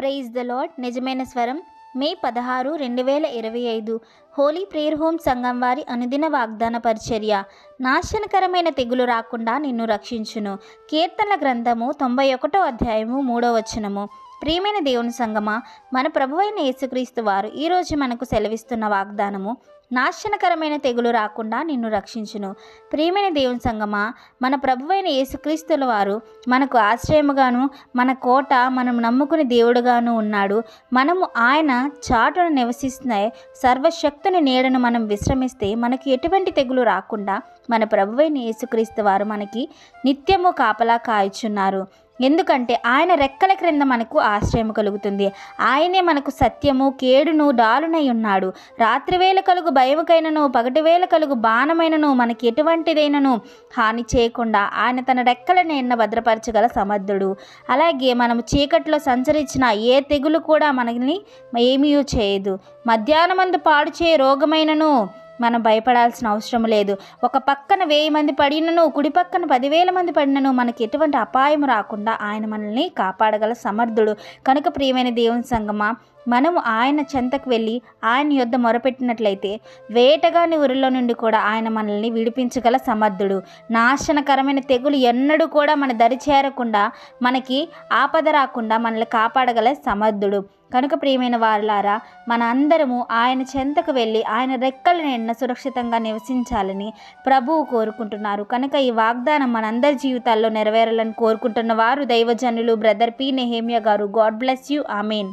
Praise the lord నిజమైన స్వరం మే పదహారు రెండు వేల ఇరవై ఐదు. హోలీ ప్రేయర్ హోమ్ సంఘం వారి అనుదిన వాగ్దాన పరిచర్య. నాశనకరమైన తెగులు రాకుండా నిన్ను రక్షించును. కీర్తనల గ్రంథము తొంభై ఒకటో అధ్యాయము మూడో వచనము. ప్రియమైన దేవుని సంగమా మన ప్రభువైన యేసుక్రీస్తు వారు ఈరోజు మనకు సెలవిస్తున్న వాగ్దానము నాశనకరమైన తెగులు రాకుండా నిన్ను రక్షించును. ప్రియమైన దేవుని సంగమా మన ప్రభువైన యేసుక్రీస్తుల వారు మనకు ఆశ్రయముగాను మన కోట మనం నమ్ముకుని దేవుడుగాను ఉన్నాడు. మనము ఆయన చాటును నివసిస్తున్న సర్వశక్తుని నీడను మనం విశ్రమిస్తే మనకి ఎటువంటి తెగులు రాకుండా మన ప్రభువైన యేసుక్రీస్తు వారు మనకి నిత్యము కాపలా కాయుచున్నారు. ఎందుకంటే ఆయన రెక్కల క్రింద మనకు ఆశ్రయం కలుగుతుంది. ఆయనే మనకు సత్యము కేడును డాలునై ఉన్నాడు. రాత్రివేళ కలుగు భయముకైనను పగటివేళ కలుగు బాణమైనను మనకి ఎటువంటిదైనను హాని చేయకుండా ఆయన తన రెక్కలను ఎన్న భద్రపరచగల సమర్థుడు. అలాగే మనము చీకట్లో సంచరించిన ఏ తెగులు కూడా మనల్ని ఏమీ చేయదు. మధ్యాహ్నమందు పాడు చేయ రోగమైనను మనం భయపడాల్సిన అవసరం లేదు. ఒక పక్కన వెయ్యి మంది పడినను కుడి పక్కన పదివేల మంది పడినను మనకి ఎటువంటి అపాయం రాకుండా ఆయన మనల్ని కాపాడగల సమర్థుడు. కనుక ప్రియమైన దేవుని సంగమా మనము ఆయన చెంతకు వెళ్ళి ఆయన యొద్ద మొరపెట్టినట్లయితే వేటగాని ఊరిలో నుండి కూడా ఆయన మనల్ని విడిపించగల సమర్థుడు. నాశనకరమైన తెగులు ఎన్నడూ కూడా మన దరి చేరకుండా మనకి ఆపద రాకుండా మనల్ని కాపాడగల సమర్థుడు. కనుక ప్రియమైన వారులారా మన అందరము ఆయన చెంతకు వెళ్ళి ఆయన రెక్కల నిండిన సురక్షితంగా నివసించాలని ప్రభువు కోరుకుంటున్నారు. కనుక ఈ వాగ్దానం మనందరి జీవితాల్లో నెరవేరాలని కోరుకుంటున్న వారు దైవజనులు బ్రదర్ పి నెహేమియా గారు. God bless you. Amen.